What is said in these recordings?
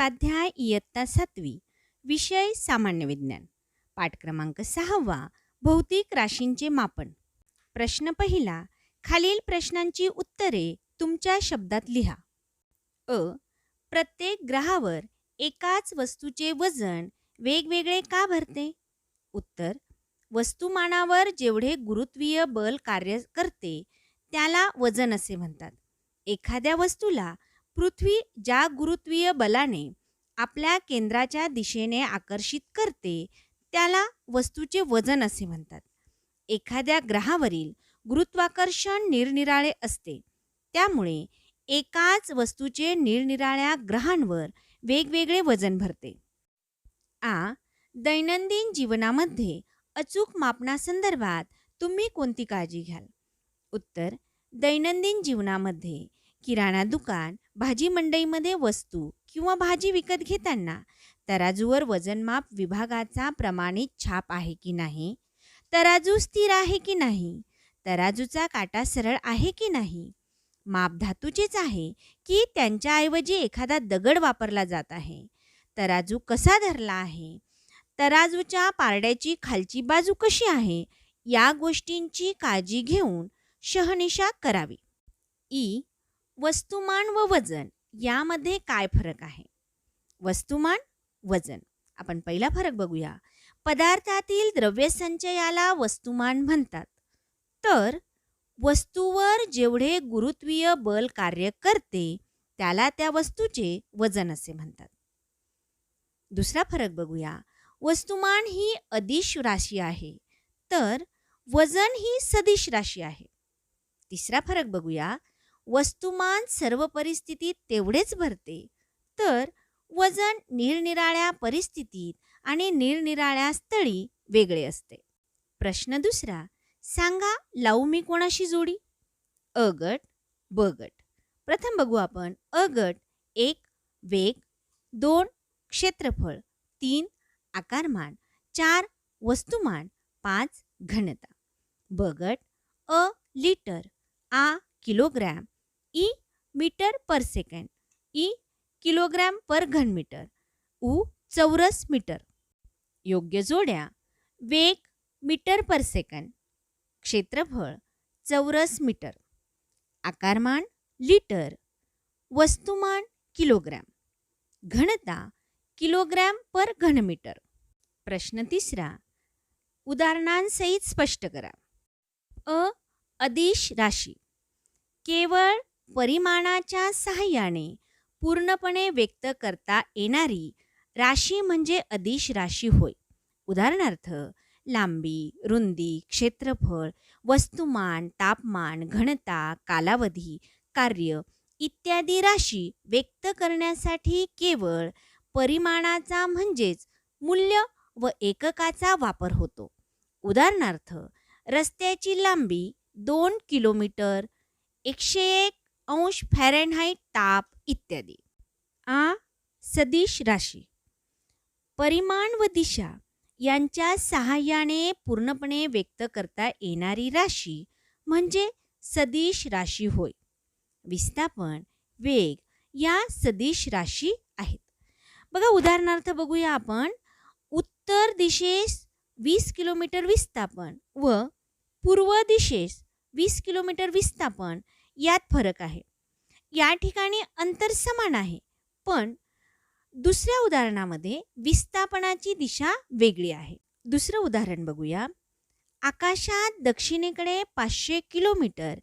स्वाध्याय इयत्ता सातवी विषय सामान्य विज्ञान. पाठ क्रमांक सहावा भौतिक राशींचे मापन. प्रश्न पहिला खालील प्रश्नांची उत्तरे तुमच्या शब्दात लिहा. अ प्रत्येक ग्रहावर एकाच वस्तूचे वजन वेगवेगळे का भरते? उत्तर वस्तुमानावर जेवढे गुरुत्वीय बल कार्य करते त्याला वजन असे म्हणतात. एखाद्या वस्तूला पृथ्वी ज्या गुरुत्वीय बलाने आपल्या केंद्राच्या दिशेने आकर्षित करते त्याला वस्तूचे वजन असे म्हणतात. एखाद्या ग्रहावरील गुरुत्वाकर्षण निरनिराळे असते. त्यामुळे एकाच वस्तूचे निरनिराळ्या ग्रहांवर वेगवेगळे वजन भरते. आ. दैनंदिन जीवनामध्ये अचूक मापनासंदर्भात तुम्ही कोणती काळजी घ्याल? उत्तर. दैनंदिन जीवनामध्ये किराणा दुकान भाजी मंडईमध्ये वस्तू किंवा भाजी विकत घेताना तराजूवर वजनमाप विभागाचा प्रमाणित छाप आहे की नाही? तराजू स्थिर आहे की नाही? तराजूचा काटा सरळ आहे की नाही? माप धातूचेच आहे की त्यांच्याऐवजी एखादा दगड वापरला जात आहे? तराजू कसा धरला आहे? तराजूच्या पारड्याची खालची बाजू कशी आहे? या गोष्टींची काळजी घेऊन शहनिशा करावी. ई. वस्तुमान व वजन यामध्ये काय फरक आहे? वस्तुमान वजन. आपण पहिला फरक बघूया. पदार्थातील द्रव्यसंचयाला वस्तुमान म्हणतात. तर वस्तूवर जेवढे गुरुत्वीय बल कार्य करते त्याला त्या वस्तूचे वजन असे म्हणतात. दुसरा फरक बघूया. वस्तुमान ही अदिश राशी आहे. तर वजन ही सदिश राशी आहे. तिसरा फरक बघूया. वस्तुमान सर्व परिस्थितीत तेवढेच भरते. तर वजन निरनिराळ्या परिस्थितीत आणि निरनिराळ्या स्थळी वेगळे असते. प्रश्न दुसरा सांगा लावू मी कोणाशी जोडी? अ गट ब गट प्रथम बघू आपण. अ गट एक वेग दोन क्षेत्रफळ तीन आकारमान चार वस्तुमान पाच घनता. ब गट अ लिटर आ किलोग्रॅम ई मीटर पर सेकंड ई किलोग्रॅम पर घनमीटर उ चौरस मीटर. योग्य जोड्या वेग मीटर पर सेकंड क्षेत्रफळ चौरस मीटर. आकारमान लिटर वस्तुमान किलोग्रॅम घनता किलोग्रॅम पर घनमीटर. प्रश्न तिसरा उदाहरणांसहित स्पष्ट करा. अ अदिश राशी केवळ परिमाणाच्या सहाय्याने पूर्णपणे व्यक्त करता येणारी राशी म्हणजे अदिश राशी होय. उदाहरणार्थ लांबी रुंदी क्षेत्रफळ वस्तुमान तापमान घनता कालावधी कार्य इत्यादी राशी व्यक्त करण्यासाठी केवळ परिमाणाचा म्हणजेच मूल्य व एककाचा वापर होतो. उदाहरणार्थ रस्त्याची लांबी दोन किलोमीटर एकशे एक अंश फॅरेनहाईट ताप इत्यादी. आ? सदिश राशी. परिमाण व दिशा यांच्या सहाय्याने पूर्णपणे व्यक्त करता येणारी राशी म्हणजे सदिश राशी होय. विस्थापन वेग या सदिश राशी आहेत. बघा उदाहरणार्थ बघूया आपण. उत्तर दिशेस वीस किलोमीटर विस्थापन व पूर्व दिशेस वीस किलोमीटर विस्थापन यात फरक आहे. या ठिकाणी अंतर समान आहे पण दुसऱ्या उदाहरणामध्ये विस्थापनाची दिशा वेगळी आहे. दुसरं उदाहरण बघूया. आकाशात दक्षिणेकडे पाचशे किलोमीटर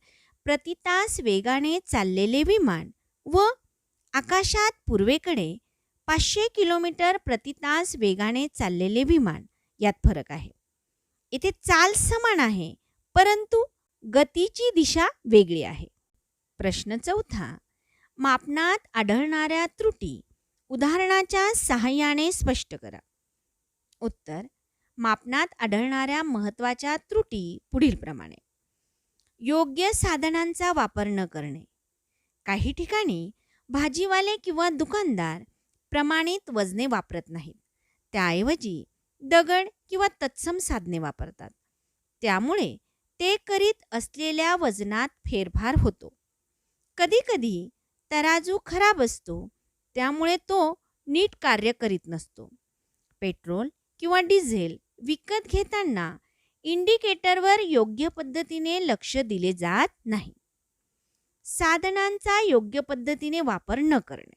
प्रतितास वेगाने चाललेले विमान व आकाशात पूर्वेकडे पाचशे किलोमीटर प्रतितास वेगाने चाललेले विमान यात फरक आहे. इथे चाल समान आहे परंतु गतीची दिशा वेगळी आहे. प्रश्न चौथा मापनात आढळणाऱ्या त्रुटी. उदाहरणाच्या सहाय्याने स्पष्ट करा. उत्तर मापनात आढळणाऱ्या महत्त्वाच्या त्रुटी पुढीलप्रमाणे योग्य साधनांचा वापर न करणे. काही ठिकाणी भाजीवाले किंवा दुकानदार प्रमाणित वजने वापरत नाहीत. त्याऐवजी दगड किंवा तत्सम साधने वापरतात. त्यामुळे ते करीत असलेल्या वजनात फेरफार होतो. कधीकधी तराजू खराब असतो त्यामुळे तो नीट कार्य करीत नसतो. पेट्रोल किंवा डिझेल विकत घेताना इंडिकेटरवर योग्य पद्धतीने लक्ष दिले जात नाही. साधनांचा योग्य पद्धतीने वापर न करणे.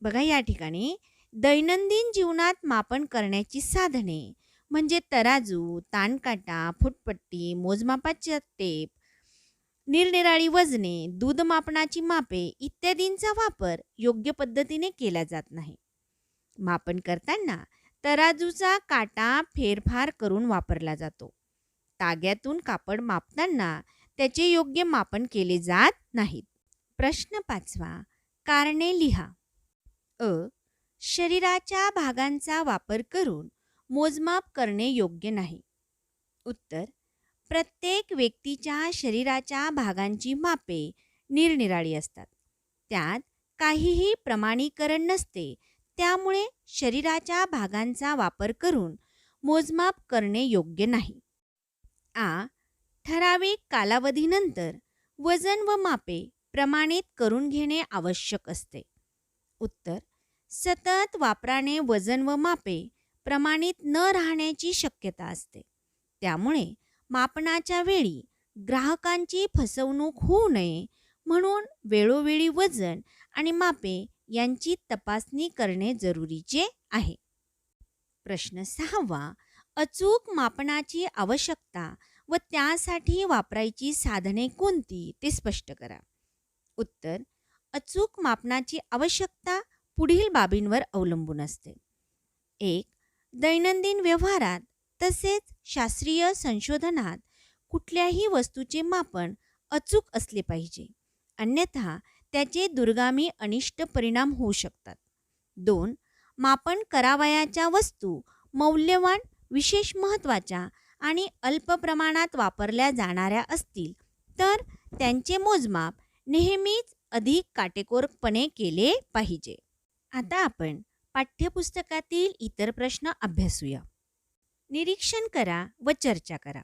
बघा या ठिकाणी दैनंदिन जीवनात मापन करण्याची साधने म्हणजे तराजू ताणकाटा फुटपट्टी मोजमापाच्या टेप निरनिराळी वजने दूध मापनाची मापे इत्यादींचा वापर योग्य पद्धतीने केला जात नाही. मापन करताना तराजूचा काटा फेरफार करून वापरला जातो. ताग्यातून कापड मापताना त्याचे योग्य मापन केले जात नाहीत. प्रश्न पाचवा कारणे लिहा. अ. शरीराच्या भागांचा वापर करून मोजमाप करणे योग्य नाही. उत्तर प्रत्येक व्यक्तीच्या शरीराच्या भागांची मापे निरनिराळी असतात. त्यात काहीही प्रमाणीकरण नसते. त्यामुळे शरीराच्या भागांचा वापर करून मोजमाप करणे योग्य नाही. आ. ठराविक कालावधीनंतर वजन व मापे प्रमाणित करून घेणे आवश्यक असते. उत्तर. सतत वापराने वजन व मापे प्रमाणित न राहण्याची शक्यता असते. त्यामुळे मापनाच्या वेळी ग्राहकांची फसवणूक होऊ नये म्हणून वेळोवेळी वजन आणि मापे यांची तपासणी करणे जरुरीचे आहे. प्रश्न सहावा अचूक मापनाची आवश्यकता व त्यासाठी वापरायची साधने कोणती ते स्पष्ट करा. उत्तर अचूक मापनाची आवश्यकता पुढील बाबींवर अवलंबून असते. एक दैनंदिन व्यवहारात तसेच शास्त्रीय संशोधनात कुठल्याही वस्तूचे मापन अचूक असले पाहिजे. अन्यथा त्याचे दुर्गामी अनिष्ट परिणाम होऊ शकतात. दोन मापन करावयाच्या वस्तू मौल्यवान विशेष महत्त्वाच्या आणि अल्प प्रमाणात वापरल्या जाणाऱ्या असतील तर त्यांचे मोजमाप नेहमीच अधिक काटेकोरपणे केले पाहिजे. आता आपण पाठ्यपुस्तकातील इतर प्रश्न अभ्यासूया. निरीक्षण करा व चर्चा करा.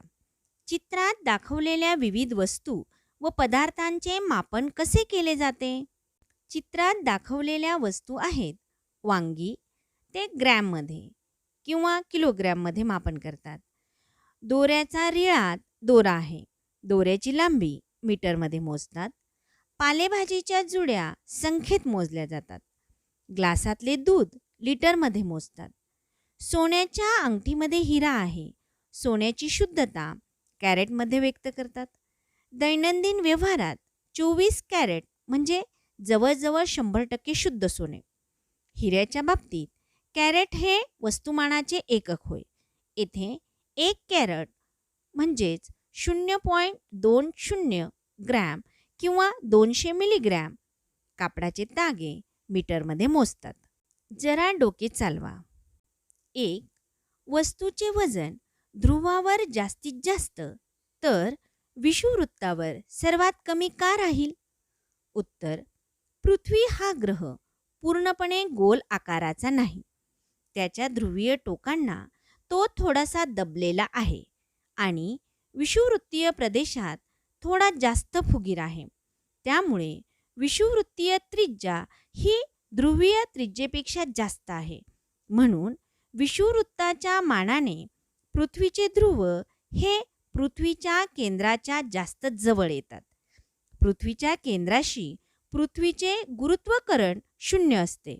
चित्रात दाखवलेल्या विविध वस्तू व पदार्थांचे मापन कसे केले जाते? चित्रात दाखवलेल्या वस्तू आहेत. वांगी ते ग्रॅममध्ये किंवा किलोग्रॅममध्ये मापन करतात. दोऱ्याचा रिळात दोरा आहे. दोऱ्याची लांबी मीटरमध्ये मोजतात. पालेभाजीच्या जुड्या संख्येत मोजल्या जातात. ग्लासातले दूध लिटरमध्ये मोजतात. सोन्याच्या अंगठीमध्ये हिरा आहे. सोन्याची शुद्धता कॅरेटमध्ये व्यक्त करतात. दैनंदिन व्यवहारात चोवीस कॅरेट म्हणजे जवळजवळ शंभर टक्के शुद्ध सोने. हिऱ्याच्या बाबतीत कॅरेट हे वस्तुमानाचे एकक होय. येथे एक कॅरेट म्हणजेच शून्य पॉईंट दोन शून्य ग्रॅम किंवा दोनशे मिलीग्रॅम कापडाचे तागे मीटरमध्ये मोजतात. जरा डोके चालवा. एक वस्तूचे वजन ध्रुवावर जास्तीत जास्त तर विषुवृत्तावर सर्वात कमी का राहील? उत्तर पृथ्वी हा ग्रह पूर्णपणे गोल आकाराचा नाही. त्याच्या ध्रुवीय टोकांना तो थोडासा दबलेला आहे आणि विषुवृत्तीय प्रदेशात थोडा जास्त फुगीर आहे. त्यामुळे विषुवृत्तीय त्रिज्या ही ध्रुवीय त्रिज्येपेक्षा जास्त आहे. म्हणून विषुवृत्ताच्या मानाने पृथ्वीचे ध्रुव हे पृथ्वीच्या केंद्राच्या जास्त जवळ येतात. पृथ्वीच्या केंद्राशी पृथ्वीचे गुरुत्वकरण शून्य असते.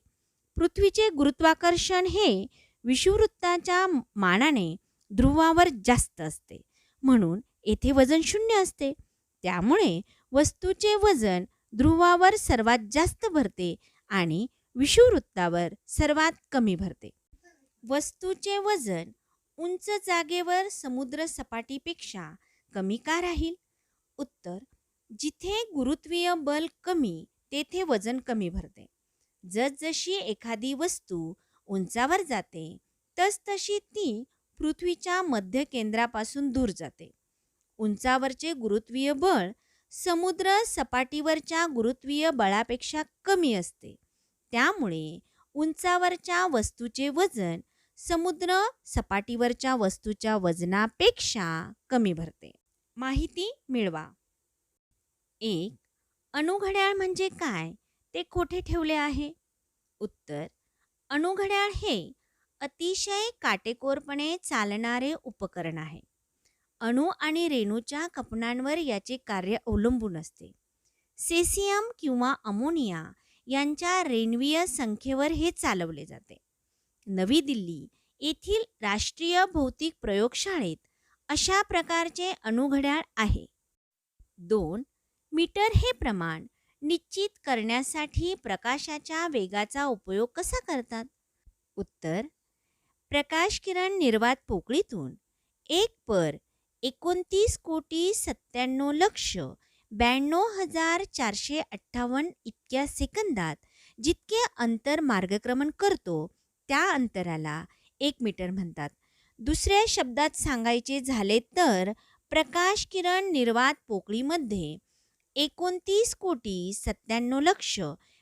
पृथ्वीचे गुरुत्वाकर्षण हे विषुवृत्ताच्या मानाने ध्रुवावर जास्त असते. म्हणून येथे वजन शून्य असते. त्यामुळे वस्तूचे वजन ध्रुवावर सर्वात जास्त भरते आणि विषुववृत्तावर सर्वात कमी भरते. वस्तूचे वजन उंच जागेवर समुद्र सपाटीपेक्षा कमी का राहील? उत्तर जिथे गुरुत्वीय बल कमी तेथे वजन कमी भरते. जसजशी एखादी वस्तू उंचावर जाते तसतशी ती पृथ्वीच्या मध्य केंद्रापासून दूर जाते. उंचावरचे गुरुत्वीय बळ समुद्र सपाटीवरच्या गुरुत्वीय बळापेक्षा कमी असते. त्यामुळे उंचावरच्या वस्तूचे वजन समुद्र सपाटीवरच्या वस्तूच्या वजनापेक्षा कमी भरते. माहिती मिळवा. एक अणुघड्याळ म्हणजे काय? ते कोठे ठेवले आहे? उत्तर अणुघड्याळ हे अतिशय काटेकोरपणे चालणारे उपकरण आहे. अणू आणि रेणूच्या कपनांवर याचे कार्य अवलंबून असते. सेसियम किंवा अमोनिया यांच्या रेणवीय संख्येवर हे चालवले जाते. नवी दिल्ली येथील राष्ट्रीय भौतिक प्रयोगशाळेत अशा प्रकारचे अणुघड्याळ आहे. दोन मीटर हे प्रमाण निश्चित करण्यासाठी प्रकाशाच्या वेगाचा उपयोग कसा करतात? उत्तर प्रकाश किरण निर्वात पोकळीतून एक पर एकोणतीस कोटी सत्त्याण्णव लक्ष ब्याण्णव हजार चारशे अठ्ठावन्न इतक्या सेकंदात जितके अंतर मार्गक्रमण करतो त्या अंतराला एक मीटर म्हणतात. दुसऱ्या शब्दात सांगायचे झाले तर प्रकाश किरण निर्वात पोकळीमध्ये एकोणतीस कोटी सत्त्याण्णव लक्ष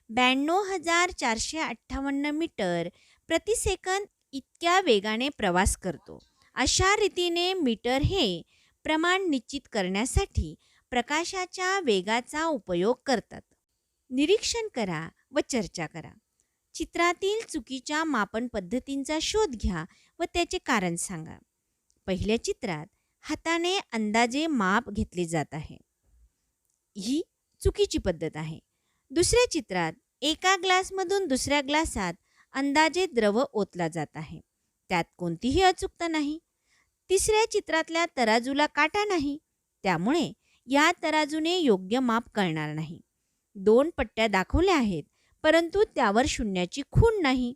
ब्याण्णव हजार चारशे अठ्ठावन्न मीटर प्रतिसेकंद इतक्या वेगाने प्रवास करतो. अशा रीतीने मीटर हे प्रमाण निश्चित करण्यासाठी प्रकाशाच्या वेगाचा उपयोग करतात. निरीक्षण करा व चर्चा करा. चित्रातील चुकीच्या मापन पद्धतींचा शोध घ्या व त्याचे कारण सांगा. पहिल्या चित्रात हाताने अंदाजे माप घेतले जात आहे. ही चुकीची पद्धत आहे. दुसऱ्या चित्रात एका ग्लासमधून दुसऱ्या ग्लासात अंदाजे द्रव ओतला जात आहे. त्यात कोणतीही अचूकता नाही. तिसऱ्या चित्रातल्या तराजूला काटा नाही. त्यामुळे या तराजूने योग्य माप कळणार नाही. दोन पट्ट्या दाखवल्या आहेत. परंतु त्यावर शून्याची खूण नाही.